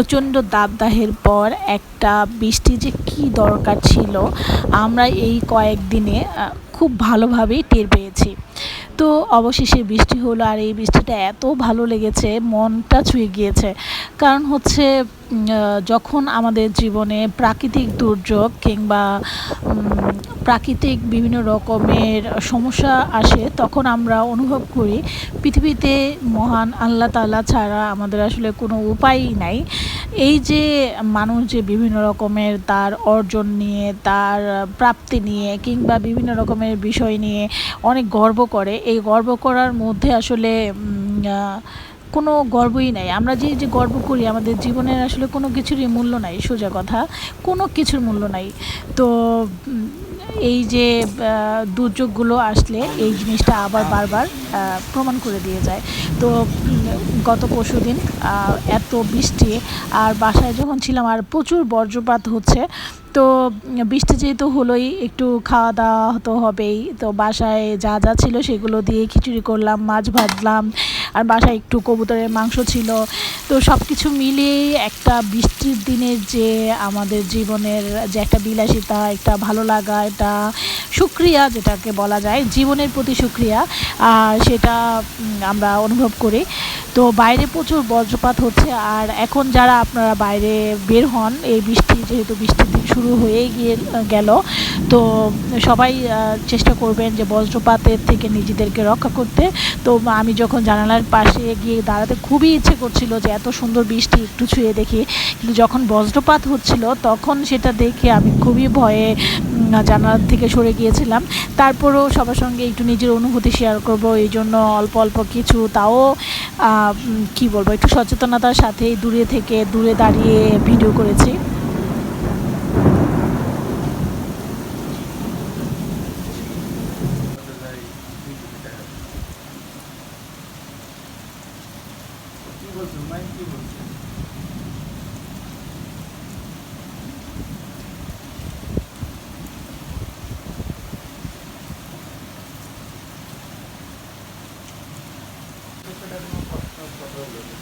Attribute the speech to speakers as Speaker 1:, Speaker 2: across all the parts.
Speaker 1: প্রচণ্ড দাবদাহের পর একটা বৃষ্টি যে কি দরকার ছিল, আমরা এই কয়েকদিনে খুব ভালোভাবেই টের পেয়েছি। তো অবশেষে বৃষ্টি হলো আর এই বৃষ্টিটা এত ভালো লেগেছে, মনটা ছুঁয়ে গিয়েছে। কারণ হচ্ছে যখন আমাদের জীবনে প্রাকৃতিক দুর্যোগ কিংবা প্রাকৃতিক বিভিন্ন রকমের সমস্যা আসে, তখন আমরা অনুভব করি, পৃথিবীতে মহান আল্লাহ তাআলা ছাড়া আমাদের আসলে কোনো উপায়ই নাই। এই যে মানুষ যে বিভিন্ন রকমের তার অর্জন নিয়ে, তার প্রাপ্তি নিয়ে কিংবা বিভিন্ন রকমের বিষয় নিয়ে অনেক গর্ব করে, এই গর্ব করার মধ্যে আসলে কোনো গর্বই নাই। আমরা যে যে গর্ব করি, আমাদের জীবনের আসলে কোনো কিছুরই মূল্য নাই, সোজা কথা। কোনো কিছুর মূল্য নাই। তো এই যে দুর্যোগগুলো আসলে এই জিনিসটা আবার বারবার প্রমাণ করে দিয়ে যায়। তো গত পরশু দিন এত বৃষ্টি, আর বাসায় যখন ছিলাম, আর প্রচুর বজ্রপাত হচ্ছে। তো, বৃষ্টি যেহেতু হলোই, একটু খাওয়া দাওয়া তো হবেই। তো বাসায় যা যা ছিল, সেগুলো দিয়ে খিচুড়ি করলাম, মাছ ভাজলাম, আর বাসায় একটু কবুতরের মাংস ছিল। তো সব কিছু মিলিয়ে একটা বৃষ্টির দিনের যে আমাদের জীবনের যে একটা বিলাসিতা, একটা ভালো লাগা একটা সুক্রিয়া যেটাকে বলা যায়, জীবনের প্রতি সুক্রিয়া। আর সেটা আমরা অনুভব করি। তো বাইরে প্রচুর বজ্রপাত হচ্ছে, আর এখন যারা আপনারা বাইরে বের হন, এই বৃষ্টি, যেহেতু বৃষ্টির দিন শুরু হয়ে গিয়ে গেল। তো সবাই চেষ্টা করবেন যে বজ্রপাতের থেকে নিজেদেরকে রক্ষা করতে। তো আমি যখন জানালার পাশে গিয়ে দাঁড়াতে খুবই ইচ্ছে করছিল যে এত সুন্দর বৃষ্টি একটু ছুঁয়ে দেখি, কিন্তু যখন বজ্রপাত হচ্ছিল তখন সেটা দেখে আমি খুবই ভয়ে জানালার থেকে সরে গিয়েছিলাম। তারপরেও সবার সঙ্গে একটু নিজের অনুভূতি শেয়ার করব, এই জন্য অল্প অল্প কিছু তাও কি বলব, একটু সচেতনতার সাথেই দূরে থেকে দূরে দাঁড়িয়ে ভিডিও করেছি।
Speaker 2: কি বলছো মাই কি বলছো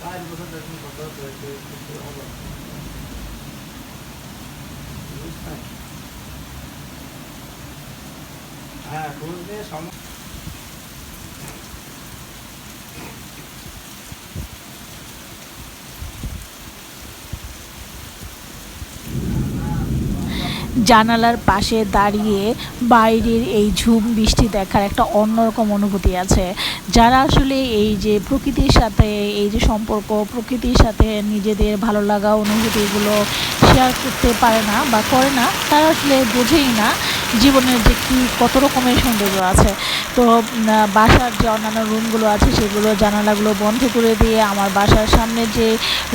Speaker 2: পাঁচ বছর দেখুন কথা হয়েছে কিন্তু হলো না। বুঝছেন? হ্যাঁ খোঁজ
Speaker 1: জানালার পাশে দাঁড়িয়ে বাইরের এই ঝুম বৃষ্টি দেখার একটা অন্যরকম অনুভূতি আছে। যারা আসলে এই যে প্রকৃতির সাথে, এই যে সম্পর্ক, প্রকৃতির সাথে নিজেদের ভালো লাগা অনুভূতিগুলো শেয়ার করতে পারে না বা করে না, তারা আসলে বোঝেই না জীবনের যে কী, কত রকমের সৌন্দর্য আছে। তো বাসার যে অন্যান্য রুমগুলো আছে, সেগুলো জানালাগুলো বন্ধ করে দিয়ে আমার বাসার সামনে যে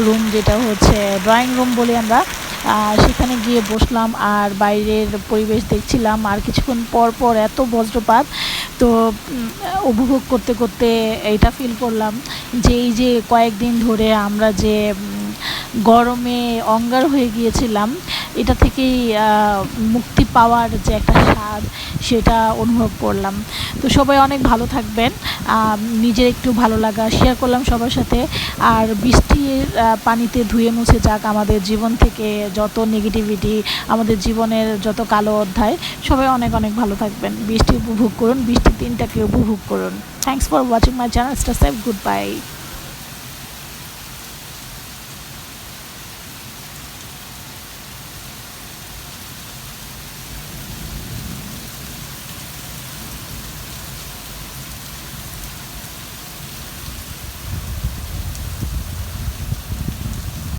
Speaker 1: রুম যেটা হচ্ছে ড্রয়িং রুম বলি আমরা আহ, সেখানে গিয়ে বসলাম আর বাইরের পরিবেশ দেখছিলাম আর কিছুক্ষণ পর পর এত বজ্রপাত তো উপভোগ করতে করতে এটা ফিল করলাম যে এই যে কয়েকদিন ধরে আমরা যে গরমে অঙ্গার হয়ে গিয়েছিলাম এটা থেকেই মুক্তি পাওয়ার যে একটা স্বাদ সেটা অনুভব করলাম। তো সবাই অনেক ভালো থাকবেন। নিজের একটু ভালো লাগা শেয়ার করলাম সবার সাথে। আর বৃষ্টির পানিতে ধুয়ে মুছে যাক আমাদের জীবন থেকে যত নেগেটিভিটি আমাদের জীবনের যত কালো অধ্যায়, সবাই অনেক অনেক ভালো থাকবেন। বৃষ্টি উপভোগ করুন, বৃষ্টির দিনটাকে উপভোগ করুন। Thanks for watching my channel star good bye